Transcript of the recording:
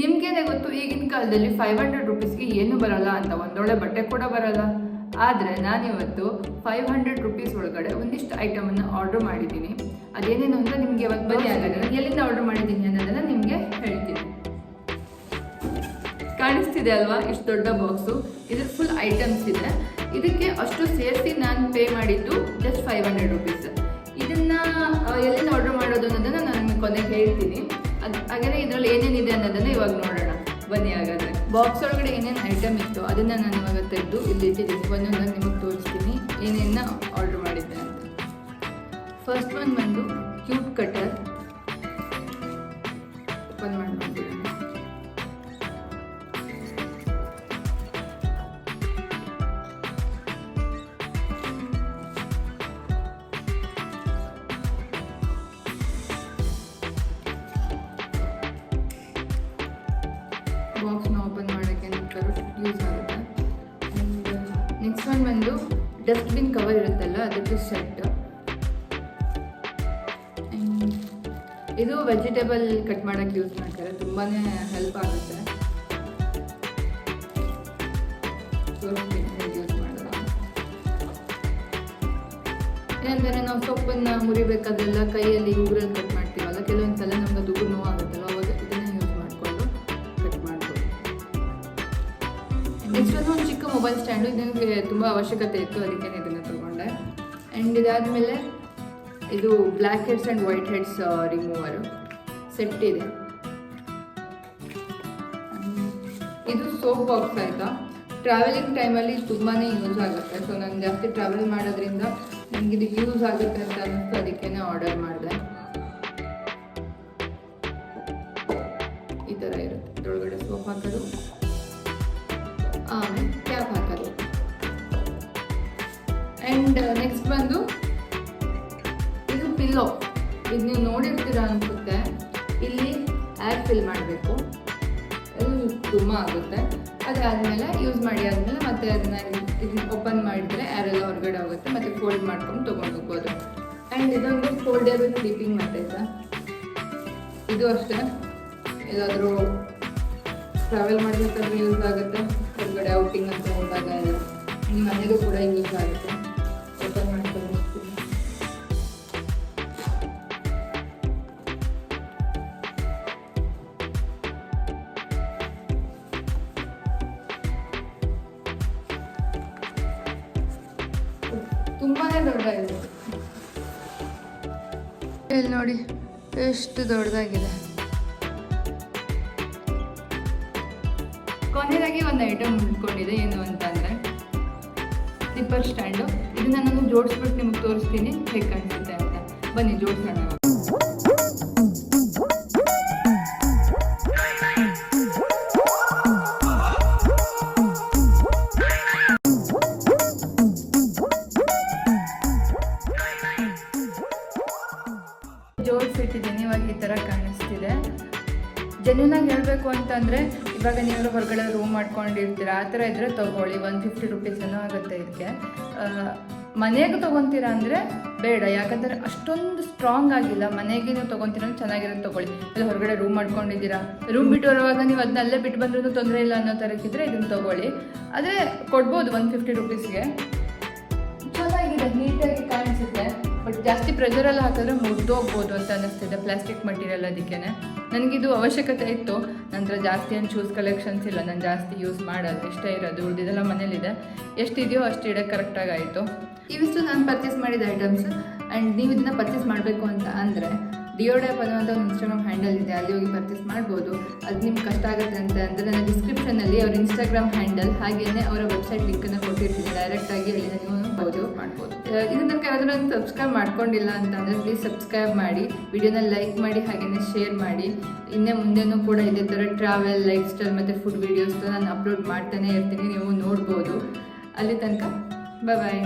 ನಿಮ್ಗೇನೆ ಗೊತ್ತು, ಈಗಿನ ಕಾಲದಲ್ಲಿ ಫೈವ್ ಹಂಡ್ರೆಡ್ ರುಪೀಸ್ಗೆ ಏನು ಬರಲ್ಲ ಅಂತ ಒಂದೊಳ್ಳೆ ಬಟ್ಟೆ ಕೂಡ ಬರಲ್ಲ. ಆದರೆ ನಾನಿವತ್ತು ಫೈವ್ ಹಂಡ್ರೆಡ್ ರುಪೀಸ್ ಒಳಗಡೆ ಒಂದಿಷ್ಟು ಐಟಮನ್ನು ಆರ್ಡರ್ ಮಾಡಿದ್ದೀನಿ. ಅದೇನೇನು ಅಂತ ನಿಮಗೆ ಇವತ್ತು ಬನ್ನಿ ಆಗಲ್ಲ ಎಲ್ಲಿಂದ ಆರ್ಡರ್ ಮಾಡಿದ್ದೀನಿ ಅನ್ನೋದನ್ನು ನಿಮಗೆ ಹೇಳ್ತೀನಿ. ಕಾಣಿಸ್ತಿದೆ ಅಲ್ವಾ? ಇಷ್ಟು ದೊಡ್ಡ ಬಾಕ್ಸು ಇದ್ರ ಫುಲ್ ಐಟಮ್ಸ್ ಇದೆ. ಇದಕ್ಕೆ ಅಷ್ಟು ಸೇರಿಸಿ ನಾನು ಪೇ ಮಾಡಿದ್ದು ಜಸ್ಟ್ ಫೈವ್ ಹಂಡ್ರೆಡ್ ರುಪೀಸ್ ಇದನ್ನ ಅನ್ನೋದನ್ನ ಇವಾಗ ನೋಡೋಣ. ಬನ್ನಿ ಹಾಗಾದ್ರೆ. ಬಾಕ್ಸ್ ಒಳಗಡೆ ಏನೇನು ಐಟಮ್ ಇತ್ತು ಅದನ್ನ ನಾನು ಇವಾಗ ತೆಗೆದು ಇಲ್ಲಿ ಇಟ್ಟಿದ್ದೀನಿ. ಒಂದೊಂದಾಗಿ ನಿಮಗೆ ತೋರಿಸ್ತೀನಿ. ಏನೇನ ಆರ್ಡರ್ ಮಾಡಿದ್ದೆ ಅಂತ. ಫಸ್ಟ್ ಒನ್ ಬಂದು ಕ್ಯೂಬ್ ಕಟರ್ ಓಪನ್ ಮಾಡಿ ಬಾಕ್ಸ್ನ ಓಪನ್ ಮಾಡೋಕ್ಕೆ ಯೂಸ್ ಆಗುತ್ತೆ. ನೆಕ್ಸ್ಟ್ ಒನ್ ಬಂದು ಡಸ್ಟ್ಬಿನ್ ಕವರ್ ಇರುತ್ತಲ್ಲ, ಅದಕ್ಕೆ ಶರ್ಟ್ ಇದು ವೆಜಿಟೇಬಲ್ ಕಟ್ ಮಾಡೋಕ್ಕೆ ಯೂಸ್ ಮಾಡ್ತಾರೆ. ತುಂಬಾ ಹೆಲ್ಪ್ ಆಗುತ್ತೆ. ಯೂಸ್ ಏನಂದರೆ ನಾವು ಸೊಪ್ಪನ್ನು ಮುರಿಬೇಕಾದ್ರೆಲ್ಲ ಕೈಯಲ್ಲಿ ಉಗುರಲ್ಲಿ ಮೊಬೈಲ್ ನನಗೆ ತುಂಬ ಅವಶ್ಯಕತೆ ಇತ್ತು, ಅದಕ್ಕೆ ಇದನ್ನು ತಗೊಂಡೆ. ಆ್ಯಂಡ್ ಇದಾದಮೇಲೆ ಇದು black heads and white heads remover set ಇದೆ ಇದು ಸೋಪ್ ಬಾಕ್ಸ್ ಆಯಿತಾ ಟ್ರಾವೆಲಿಂಗ್ ಟೈಮಲ್ಲಿ ತುಂಬಾ ಯೂಸ್ ಆಗುತ್ತೆ. ಸೊ ನಾನು ಜಾಸ್ತಿ ಟ್ರಾವೆಲ್ ಮಾಡೋದ್ರಿಂದ ನನಗೆ ಇದು ಯೂಸ್ ಆಗುತ್ತೆ ಅಂತ ಅನ್ನಿಸ್ತು ಅದಕ್ಕೆ ಆರ್ಡರ್ ಮಾಡಿದೆ. ಈ ಥರ ಇರುತ್ತೆ. ಇದ್ರೊಳಗಡೆ ಸೋಪ್ ಹಾಕೋದು. ಕ್ಯಾಪ್ ಹಾಕೋದು ಆ್ಯಂಡ್ ನೆಕ್ಸ್ಟ್ ಬಂದು, ಇದು ಪಿಲ್ಲೋ ಇದು ನೀವು ನೋಡಿರ್ತೀರ ಅನ್ಸುತ್ತೆ. ಇಲ್ಲಿ ಆ್ಯಪ್ ಫಿಲ್ ಮಾಡಬೇಕು. ಅದು ತುಂಬ ಆಗುತ್ತೆ. ಅದಾದಮೇಲೆ ಯೂಸ್ ಮಾಡಿ ಆದಮೇಲೆ ಮತ್ತೆ ಅದನ್ನ ಇದನ್ನ ಓಪನ್ ಮಾಡಿದರೆ ಯಾರೆಲ್ಲ ಹೊರಗಡೆ ಹೋಗುತ್ತೆ. ಮತ್ತೆ ಫೋಲ್ಡ್ ಮಾಡ್ಕೊಂಡು ತೊಗೊಂಡು ಹೋಗ್ಬೋದು ಆ್ಯಂಡ್ ಇದೊಂದು ಫೋಲ್ಡೇಬಲ್ ಸ್ಲೀಪಿಂಗ್ ಮತ್ತೈತೆ ಇದು ಅಷ್ಟೇ. ಎಲ್ಲಾದರೂ ಟ್ರಾವೆಲ್ ಮಾಡಬೇಕಾದ್ರೆ ಯೂಸ್ ಆಗುತ್ತೆ. ಹೊರಗಡೆ ಔಟಿಂಗ್ ಅಂತ ಹೋದಾಗ ನಿಮ್ಮ ಮನೆಗೂ ಕೂಡ ಯೂಸ್ ಆಗುತ್ತೆ. ಓಪನ್ ಮಾಡ್ಕೊಂಡು ಹೋಗ್ತೀನಿ. ತುಂಬಾನೇ ದೊಡ್ಡ ಇಲ್ಲಿ ನೋಡಿ, ಎಷ್ಟು ದೊಡ್ಡದಾಗಿದೆ. ಕೊನೆಯದಾಗಿ ಒಂದು ಐಟಮ್ ಉಳ್ಕೊಂಡಿದೆ ಏನು ಅಂತಂದರೆ ಸ್ಲಿಪ್ಪರ್ ಸ್ಟ್ಯಾಂಡು ಇದು ನಾನು ಜೋಡಿಸ್ಬಿಟ್ಟು ನಿಮಗೆ ತೋರಿಸ್ತೀನಿ, ಹೇಗೆ ಕಾಣಿಸುತ್ತೆ ಅಂತ. ಬನ್ನಿ, ಜೋಡಿಸೋಣ. ಜೋಡಿಸಿಟ್ಟಿದ್ದೀನಿ, ಇವಾಗ ಈ ಥರ ಕಾಣಿಸ್ತಿದೆ. ಜನ್ಯೂನಾಗಿ ಹೇಳಬೇಕು ಅಂತಂದರೆ ಇವಾಗ ನೀವು ಹೊರಗಡೆ ರೂಮ್ ಮಾಡ್ಕೊಂಡಿರ್ತೀರ? ಆ ಥರ ಇದ್ದರೆ ತೊಗೊಳ್ಳಿ. ಒನ್ ಫಿಫ್ಟಿ ರುಪೀಸ್ ಏನೋ ಆಗುತ್ತೆ ಇದಕ್ಕೆ ಮನೆಗೆ ತೊಗೊತೀರಾ ಅಂದರೆ ಬೇಡ. ಯಾಕಂದರೆ ಅಷ್ಟೊಂದು ಸ್ಟ್ರಾಂಗ್ ಆಗಿಲ್ಲ. ಮನೆಗೆ ನೀವು ತೊಗೊತೀರ ಚೆನ್ನಾಗಿರೋದು ತೊಗೊಳ್ಳಿ. ಇಲ್ಲಿ ಹೊರಗಡೆ ರೂಮ್ ಮಾಡ್ಕೊಂಡಿದ್ದೀರಾ? ರೂಮ್ ಬಿಟ್ಟು ಬರುವಾಗ ನೀವು ಅದನ್ನ ಅಲ್ಲೇ ಬಿಟ್ಟು ಬಂದ್ರೂ ತೊಂದರೆ ಇಲ್ಲ ಅನ್ನೋ ಥರಕ್ಕಿದ್ರೆ ಇದನ್ನು ತೊಗೊಳ್ಳಿ. ಆದರೆ ಕೊಡ್ಬೋದು ಒನ್ ಫಿಫ್ಟಿ ರುಪೀಸ್ಗೆ ಚೆನ್ನಾಗಿದೆ ನೀಟಾಗಿ ಕಾಣಿಸುತ್ತೆ. ಜಾಸ್ತಿ ಪ್ರೆಷರಲ್ಲಿ ಹಾಕಿದ್ರೆ ಮುರಿದೋಗ್ಬೋದು ಅಂತ ಅನ್ನಿಸ್ತಿದೆ ಪ್ಲಾಸ್ಟಿಕ್ ಮಟೀರಿಯಲ್ ಅದಕ್ಕೆ ನನಗಿದು ಅವಶ್ಯಕತೆ ಇತ್ತು. ನಂತರ ಜಾಸ್ತಿ ಏನು ಶೂಸ್ ಕಲೆಕ್ಷನ್ಸ್ ಇಲ್ಲ, ನಾನು ಜಾಸ್ತಿ ಯೂಸ್ ಮಾಡೋದು ಇಷ್ಟ ಇರೋದು ಉಳಿದಿದೆಲ್ಲ ಮನೇಲಿದೆ. ಎಷ್ಟಿದೆಯೋ ಅಷ್ಟು ಇಡೋಕ್ಕೆ ಕರೆಕ್ಟಾಗಿ ಆಯಿತು. ಇವಿಷ್ಟು ನಾನು ಪರ್ಚೇಸ್ ಮಾಡಿದ ಐಟಮ್ಸ್ ಆ್ಯಂಡ್ ನೀವು ಇದನ್ನ ಪರ್ಚೇಸ್ ಮಾಡಬೇಕು ಅಂತ ಅಂದರೆ ಡಿಯೋಡ್ಯಾಪ್ ಅನ್ನುವಂಥ ಒಂದು ಇನ್ಸ್ಟಾಗ್ರಾಮ್ ಹ್ಯಾಂಡಲ್ ಇದೆ ಅಲ್ಲಿ ಹೋಗಿ ಪರ್ಚೇಸ್ ಮಾಡ್ಬೋದು. ಅದು ನಿಮ್ಗೆ ಕಷ್ಟ ಆಗುತ್ತೆ ಅಂತ ಅಂದರೆ ನನ್ನ ಡಿಸ್ಕ್ರಿಪ್ಷನಲ್ಲಿ ಅವ್ರ ಇನ್ಸ್ಟಾಗ್ರಾಮ್ ಹ್ಯಾಂಡಲ್ ಹಾಗೆಯೇ ಅವರ ವೆಬ್ಸೈಟ್ ಲಿಂಕನ್ನು ಕೊಟ್ಟಿರ್ತೀನಿ ಡೈರೆಕ್ಟಾಗಿ ಅಲ್ಲಿ ನೀವು ಹೌದು ಮಾಡ್ಬೋದು. ಇದು ನನಗೆ ಯಾರಾದರೂ ಸಬ್ಸ್ಕ್ರೈಬ್ ಮಾಡ್ಕೊಂಡಿಲ್ಲ ಅಂತಂದರೆ ಪ್ಲೀಸ್ ಸಬ್ಸ್ಕ್ರೈಬ್ ಮಾಡಿ ವಿಡಿಯೋನ ಲೈಕ್ ಮಾಡಿ ಹಾಗೆಯೇ ಶೇರ್ ಮಾಡಿ. ಇನ್ನೇ ಮುಂದೆನೂ ಕೂಡ ಇದೇ ಥರ ಟ್ರಾವೆಲ್ ಲೈಫ್ ಸ್ಟೈಲ್ ಮತ್ತು ಫುಡ್ ವೀಡಿಯೋಸ್ನ ನಾನು ಅಪ್ಲೋಡ್ ಮಾಡ್ತಾನೆ ಇರ್ತೀನಿ ನೀವು ನೋಡ್ಬೋದು. ಅಲ್ಲಿ ತನಕ ಬಾಯ್